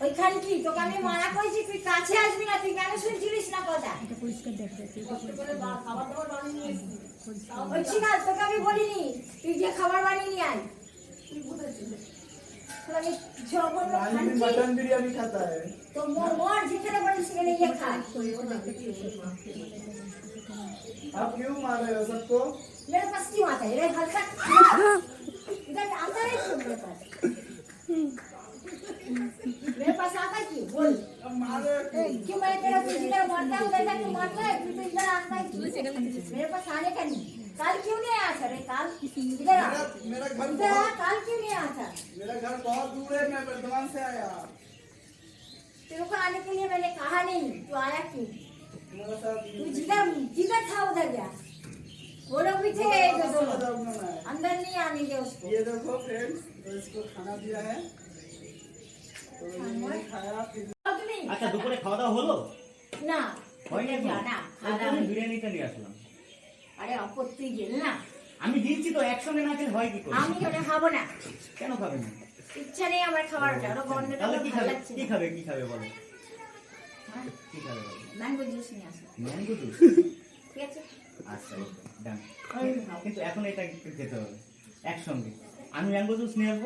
ওইখানে কি তোকে আমি মানা করেছি তুই কাছে আসবি না তুই কেন শুনছিলিস না কথা এটা পরিষ্কার দেখতে ওই ঠিক আছে তোকে আমি বলিনি তুই যে খাবার বানিয়ে নিয়ে আয় তোকে আমি জঘন্য राजू भी খাচ্ছি मटन बिरयानी खाता है তো মর মর যেখানে বলিস সেখানে গিয়ে খা आप क्यों मार रहे हो सबको मेरे पास क्यों आता है ये हल्का इधर आता है बोल। क्यों मैं तेरा तुझ इधर मरता है उधर जाके मरता है तू तो इधर आता है मेरे पास आने का नहीं काल क्यों नहीं आया था रे काल इधर आ मेरा मेरा घर इधर आ काल क्यों नहीं आया था मेरा घर बहुत दूर है मैं वर्धमान से आया तेरे को आने के लिए मैंने कहा नहीं तू आया क्यों तू जिधर जिधर था उधर गया वो लोग भी थे मैं अंदर नहीं आने दे उसको ये देखो फ्रेंड्स तो इसको खाना दिया है আচ্ছা দুপুরে খাওয়া দাওয়া হলো? না হয়নি না আমি বিরিয়ানিটা নিয়ে আসলাম। আরে অপর তুই গেল না? আমি দিচ্ছি তো একসঙ্গে না খেলে হয় কি করে? আমি ওটা খাব না। কেন খাবে না? ইচ্ছা নেই আমার খাবার ওটা ওটা গন্ধটা তাহলে কি খাবে? কি খাবে? কি খাবে বলো? কি খাবে বলো? ম্যাঙ্গো জুস নিয়ে আসো ম্যাঙ্গো জুস ঠিক আছে? আচ্ছা ডান কিন্তু এখন এটা খেতে হবে একসঙ্গে। আমি ম্যাঙ্গো জুস নিয়ে আসব